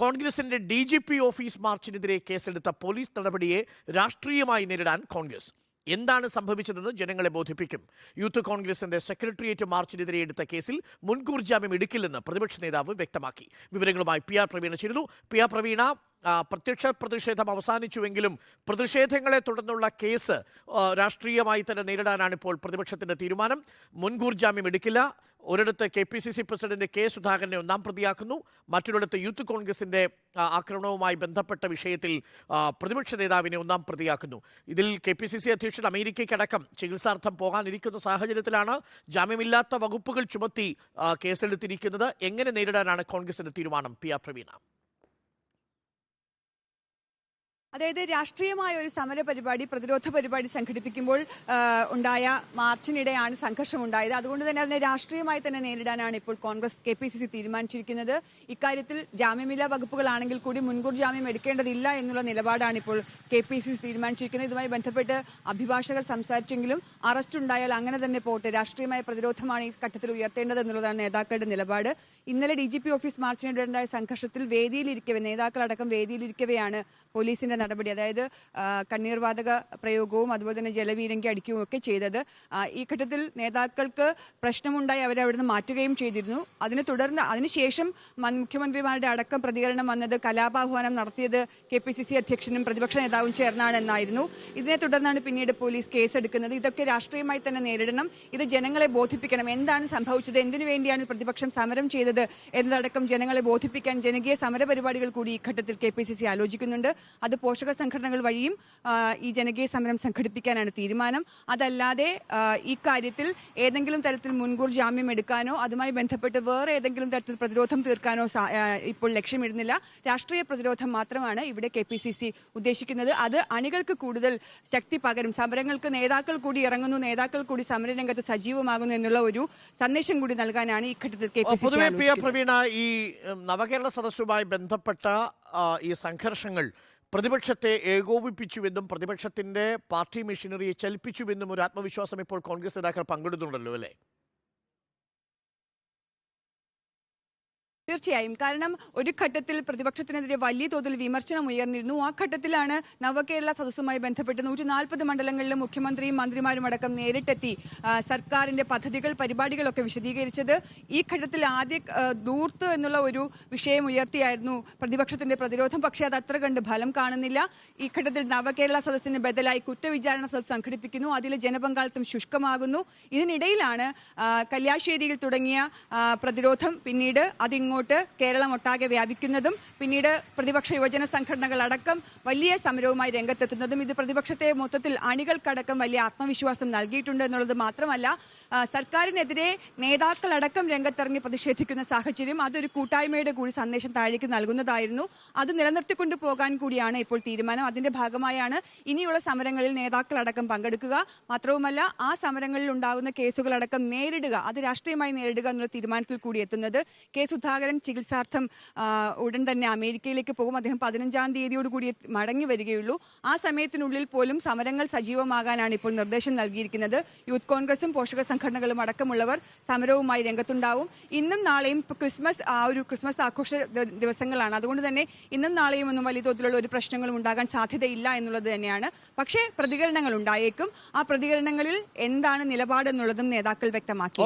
കോൺഗ്രസിന്റെ D G P office മാർച്ചിനെതിരെ കേസെടുത്ത പോലീസ് നടപടിയെ രാഷ്ട്രീയമായി നേരിടാൻ കോൺഗ്രസ്. എന്താണ് സംഭവിച്ചതെന്ന് ജനങ്ങളെ ബോധിപ്പിക്കും. യൂത്ത് കോൺഗ്രസിന്റെ സെക്രട്ടേറിയറ്റ് മാർച്ചിനെതിരെ എടുത്ത കേസിൽ മുൻകൂർ ജാമ്യം എടുക്കില്ലെന്ന് പ്രതിപക്ഷ നേതാവ് വ്യക്തമാക്കി. വിവരങ്ങളുമായി പി ആർ പ്രവീണ ചേരുന്നു. പി ആർ പ്രവീണ പ്രത്യക്ഷ പ്രതിഷേധം അവസാനിച്ചുവെങ്കിലും പ്രതിഷേധങ്ങളെ തുടർന്നുള്ള കേസ് രാഷ്ട്രീയമായി തന്നെ നേരിടാനാണ് ഇപ്പോൾ പ്രതിപക്ഷത്തിന്റെ തീരുമാനം. മുൻകൂർ ജാമ്യം എടുക്കില്ല. ഒരിടത്ത് K P C C president K സുധാകരനെ ഒന്നാം പ്രതിയാക്കുന്നു. മറ്റൊരിടത്ത് യൂത്ത് കോൺഗ്രസിന്റെ ആക്രമണവുമായി ബന്ധപ്പെട്ട വിഷയത്തിൽ പ്രതിപക്ഷ നേതാവിനെ ഒന്നാം പ്രതിയാക്കുന്നു. ഇതിൽ കെ പി സി സി അധ്യക്ഷൻ അമേരിക്കയ്ക്കടക്കം ചികിത്സാർത്ഥം പോകാനിരിക്കുന്ന സാഹചര്യത്തിലാണ് ജാമ്യമില്ലാത്ത വകുപ്പുകൾ ചുമത്തി കേസെടുത്തിരിക്കുന്നത്. എങ്ങനെ നേരിടാനാണ് കോൺഗ്രസിന്റെ തീരുമാനം? P R Praveena. അതായത് രാഷ്ട്രീയമായ ഒരു സമര പരിപാടി പ്രതിരോധ പരിപാടി സംഘടിപ്പിക്കുമ്പോൾ ഉണ്ടായ മാർച്ചിനിടെയാണ് സംഘർഷം ഉണ്ടായത് അതുകൊണ്ട് തന്നെ അതിനെ രാഷ്ട്രീയമായി തന്നെ നേരിടാനാണ് ഇപ്പോൾ Congress K P C C തീരുമാനിച്ചിരിക്കുന്നത്. ഇക്കാര്യത്തിൽ ജാമ്യമില്ലാ വകുപ്പുകളാണെങ്കിൽ കൂടി മുൻകൂർ ജാമ്യം എടുക്കേണ്ടതില്ല എന്നുള്ള നിലപാടാണ് ഇപ്പോൾ കെ പി സി സി തീരുമാനിച്ചിരിക്കുന്നത്. ഇതുമായി ബന്ധപ്പെട്ട് അഭിഭാഷകർ സംസാരിച്ചെങ്കിലും അറസ്റ്റ് ഉണ്ടായാൽ അങ്ങനെ തന്നെ പോട്ടെ. രാഷ്ട്രീയമായ പ്രതിരോധമാണ് ഈ ഘട്ടത്തിൽ ഉയർത്തേണ്ടത് എന്നുള്ളതാണ് നേതാക്കളുടെ നിലപാട്. ഇന്നലെ ഡി ജി പി ഓഫീസ് മാർച്ചിനിടെ ഉണ്ടായ സംഘർഷത്തിൽ വേദിയിലിരിക്കവെ നേതാക്കളടക്കം വേദിയിലിരിക്കവെയാണ് പോലീസിന്റെ നടപടി അതായത് കണ്ണീർവാതക പ്രയോഗവും അതുപോലെ തന്നെ ജലവീരങ്കി അടിക്കുകയും ഒക്കെ ചെയ്തത്. ഈ ഘട്ടത്തിൽ നേതാക്കൾക്ക് പ്രശ്നമുണ്ടായി അവരെ അവിടുന്ന് മാറ്റുകയും ചെയ്തിരുന്നു. അതിനെ തുടർന്ന് അതിനുശേഷം മുഖ്യമന്ത്രിമാരുടെ അടക്കം പ്രതികരണം വന്നത് കലാപാഹ്വാനം നടത്തിയത് കെ പി സി സി അധ്യക്ഷനും പ്രതിപക്ഷ നേതാവും ചേർന്നാണ് എന്നായിരുന്നു. ഇതിനെ തുടർന്നാണ് പിന്നീട് പോലീസ് കേസെടുക്കുന്നത്. ഇതൊക്കെ രാഷ്ട്രീയമായി തന്നെ നേരിടണം. ഇത് ജനങ്ങളെ ബോധിപ്പിക്കണം. എന്താണ് സംഭവിച്ചത്? എന്തിനു വേണ്ടിയാണ് പ്രതിപക്ഷം സമരം ചെയ്തത് എന്നതടക്കം ജനങ്ങളെ ബോധിപ്പിക്കാൻ ജനകീയ സമരപരിപാടികൾ കൂടി ഈ ഘട്ടത്തിൽ കെ പി സി സി ആലോചിക്കുന്നുണ്ട്. അത് പോഷക സംഘടനകൾ വഴിയും ഈ ജനകീയ സമരം സംഘടിപ്പിക്കാനാണ് തീരുമാനം. അതല്ലാതെ ഇക്കാര്യത്തിൽ ഈ കാര്യത്തിൽ ഏതെങ്കിലും തരത്തിൽ മുൻകൂർ ജാമ്യം എടുക്കാനോ അതുമായി ബന്ധപ്പെട്ട് വേറെ ഏതെങ്കിലും തരത്തിൽ പ്രതിരോധം തീർക്കാനോ ഇപ്പോൾ ലക്ഷ്യമിടുന്നില്ല. രാഷ്ട്രീയ പ്രതിരോധം മാത്രമാണ് ഇവിടെ കെ പി സി സി ഉദ്ദേശിക്കുന്നത്. അത് അണികൾക്ക് കൂടുതൽ ശക്തി പകരും. സമരങ്ങൾക്ക് നേതാക്കൾ കൂടി ഇറങ്ങുന്നു നേതാക്കൾ കൂടി സമരരംഗത്ത് സജീവമാകുന്നു എന്നുള്ള ഒരു സന്ദേശം കൂടി നൽകാനാണ് ഈ ഘട്ടത്തിൽ കെ പി പൊതുവെ പി പ്രവീണ ഈ നവകേരള സദസ്സുമായി ബന്ധപ്പെട്ട ഈ സംഘർഷങ്ങൾ പ്രതിപക്ഷത്തെ ഏകോപിപ്പിച്ചുവെന്നും പ്രതിപക്ഷത്തിന്റെ പാർട്ടി മെഷീനറിയെ ചലിപ്പിച്ചുവെന്നും ഒരു ആത്മവിശ്വാസം ഇപ്പോൾ കോൺഗ്രസ് നേതാക്കൾ പങ്കിടുന്നുണ്ടല്ലോ അല്ലേ? തീർച്ചയായും. കാരണം ഒരു ഘട്ടത്തിൽ പ്രതിപക്ഷത്തിനെതിരെ വലിയ തോതിൽ വിമർശനം ഉയർന്നിരുന്നു. ആ ഘട്ടത്തിലാണ് നവകേരള സദസ്സുമായി ബന്ധപ്പെട്ട് നൂറ്റി നാൽപ്പത് മണ്ഡലങ്ങളിലും മുഖ്യമന്ത്രിയും മന്ത്രിമാരും അടക്കം നേരിട്ടെത്തി സർക്കാരിന്റെ പദ്ധതികൾ പരിപാടികളൊക്കെ വിശദീകരിച്ചത്. ഈ ഘട്ടത്തിൽ ആദ്യ ദൂർത്ത് എന്നുള്ള ഒരു വിഷയം ഉയർത്തിയായിരുന്നു പ്രതിപക്ഷത്തിന്റെ പ്രതിരോധം. പക്ഷേ അത് അത്ര കണ്ട് ഫലം കാണുന്നില്ല. ഈ ഘട്ടത്തിൽ നവകേരള സദസ്സിന് ബദലായി കുറ്റവിചാരണ സദസ്സ് സംഘടിപ്പിക്കുന്നു. അതിലെ ജനപങ്കാളിത്തം ശുഷ്കമാകുന്നു. ഇതിനിടയിലാണ് കല്യാശ്ശേരിയിൽ തുടങ്ങിയ പ്രതിരോധം. പിന്നീട് അതിങ്ങോട്ട് കേരളം ഒട്ടാകെ വ്യാപിക്കുന്നതും പിന്നീട് പ്രതിപക്ഷ യുവജന സംഘടനകൾ അടക്കം വലിയ സമരവുമായി രംഗത്തെത്തുന്നതും ഇത് പ്രതിപക്ഷത്തെ മൊത്തത്തിൽ അണികൾക്കടക്കം വലിയ ആത്മവിശ്വാസം നൽകിയിട്ടുണ്ട് എന്നുള്ളത് മാത്രമല്ല സർക്കാരിനെതിരെ നേതാക്കളടക്കം രംഗത്തിറങ്ങി പ്രതിഷേധിക്കുന്ന സാഹചര്യം അതൊരു കൂട്ടായ്മയുടെ കൂടി സന്ദേശം താഴേക്ക് നൽകുന്നതായിരുന്നു. അത് നിലനിർത്തിക്കൊണ്ടു പോകാൻ കൂടിയാണ് ഇപ്പോൾ തീരുമാനം. അതിന്റെ ഭാഗമായാണ് ഇനിയുള്ള സമരങ്ങളിൽ നേതാക്കളടക്കം പങ്കെടുക്കുക. മാത്രവുമല്ല ആ സമരങ്ങളിൽ ഉണ്ടാകുന്ന കേസുകളടക്കം നേരിടുക അത് രാഷ്ട്രീയമായി നേരിടുക എന്നുള്ള തീരുമാനത്തിൽ കൂടി എത്തുന്നത് കെ സുധാകരൻ ചികിത്സാർത്ഥം ഉടൻ തന്നെ അമേരിക്കയിലേക്ക് പോകും. അദ്ദേഹം പതിനഞ്ചാം തീയതിയോടുകൂടി മടങ്ങി വരികയുള്ളൂ. ആ സമയത്തിനുള്ളിൽ പോലും സമരങ്ങൾ സജീവമാകാനാണ് ഇപ്പോൾ നിർദ്ദേശം നൽകിയിരിക്കുന്നത്. യൂത്ത് കോൺഗ്രസും പോഷക സംഘടനകളും അടക്കമുള്ളവർ സമരവുമായി രംഗത്തുണ്ടാവും. ഇന്നും നാളെയും ക്രിസ്മസ് ആ ഒരു ക്രിസ്മസ് ആഘോഷ ദിവസങ്ങളാണ്. അതുകൊണ്ട് തന്നെ ഇന്നും നാളെയും ഒന്നും വലിയ തോതിലുള്ള ഒരു പ്രശ്നങ്ങളും ഉണ്ടാകാൻ സാധ്യതയില്ല എന്നുള്ളത് തന്നെയാണ്. പക്ഷേ പ്രതികരണങ്ങൾ ഉണ്ടായേക്കും. ആ പ്രതികരണങ്ങളിൽ എന്താണ് നിലപാടെന്നുള്ളതും നേതാക്കൾ വ്യക്തമാക്കി.